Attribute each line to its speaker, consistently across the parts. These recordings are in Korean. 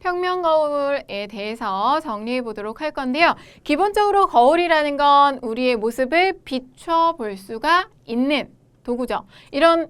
Speaker 1: 평면 거울에 대해서 정리해 보도록 할 건데요. 기본적으로 거울이라는 건 우리의 모습을 비춰 볼 수가 있는 도구죠. 이런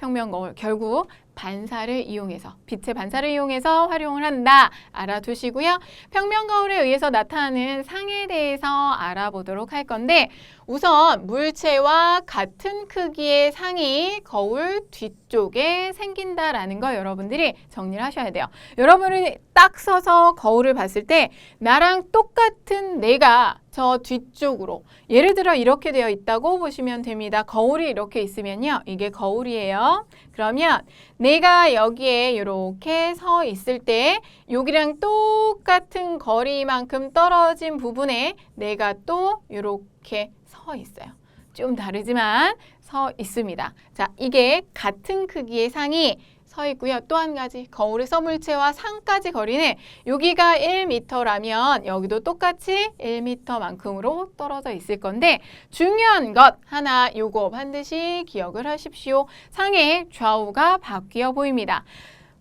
Speaker 1: 평면 거울 결국 반사를 이용해서 빛의 반사를 이용해서 활용을 한다 알아두시고요. 평면 거울에 의해서 나타나는 상에 대해서 알아보도록 할 건데 우선 물체와 같은 크기의 상이 거울 뒤쪽에 생긴다라는 거 여러분들이 정리를 하셔야 돼요. 여러분이 딱 서서 거울을 봤을 때 나랑 똑같은 내가 저 뒤쪽으로 예를 들어 이렇게 되어 있다고 보시면 됩니다. 거울이 이렇게 있으면요. 이게 거울이에요. 그러면 내가 여기에 이렇게 서 있을 때 여기랑 똑같은 거리만큼 떨어진 부분에 내가 또 이렇게 서 있어요. 좀 다르지만 서 있습니다. 자, 이게 같은 크기의 상이 서 있고요. 또 한 가지 거울의 서물체와 상까지 거리는 여기가 1m라면 여기도 똑같이 1m만큼으로 떨어져 있을 건데 중요한 것 하나 요거 반드시 기억을 하십시오. 상의 좌우가 바뀌어 보입니다.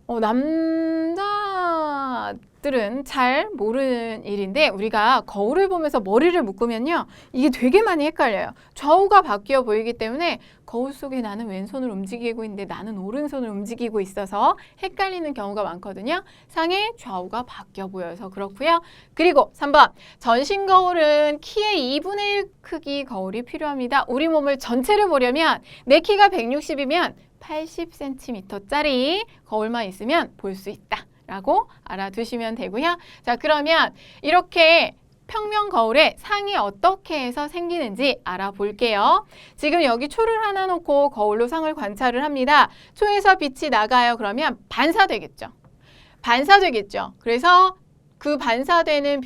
Speaker 1: 어, 남자 들은 잘 모르는 일인데 우리가 거울을 보면서 머리를 묶으면요 이게 되게 많이 헷갈려요. 좌우가 바뀌어 보이기 때문에 거울 속에 나는 왼손을 움직이고 있는데 나는 오른손을 움직이고 있어서 헷갈리는 경우가 많거든요. 상의 좌우가 바뀌어 보여서 그렇고요. 그리고 3번 전신 거울은 키의 2분의 1 크기 거울이 필요합니다. 우리 몸을 전체를 보려면 내 키가 160이면 80cm짜리 거울만 있으면 볼 수 있다. 라고 알아두시면 되고요. 자, 그러면 이렇게 평면 거울의 상이 어떻게 해서 생기는지 알아볼게요. 지금 여기 초를 하나 놓고 거울로 상을 관찰을 합니다. 초에서 빛이 나가요. 그러면 반사되겠죠. 반사되겠죠. 그래서 그 반사되는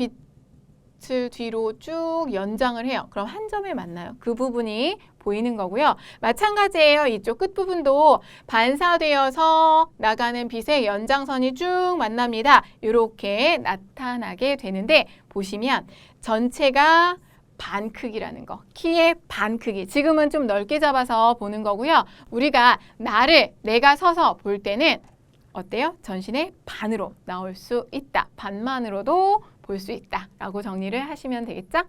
Speaker 1: 빛을 뒤로 쭉 연장을 해요. 그럼 한 점에 만나요. 그 부분이 보이는 거고요. 마찬가지예요. 이쪽 끝부분도 반사되어서 나가는 빛의 연장선이 쭉 만납니다. 이렇게 나타나게 되는데 보시면 전체가 반 크기라는 거. 키의 반 크기. 지금은 좀 넓게 잡아서 보는 거고요. 우리가 나를 내가 서서 볼 때는 어때요? 전신의 반으로 나올 수 있다. 반만으로도 볼 수 있다. 라고 정리를 하시면 되겠죠?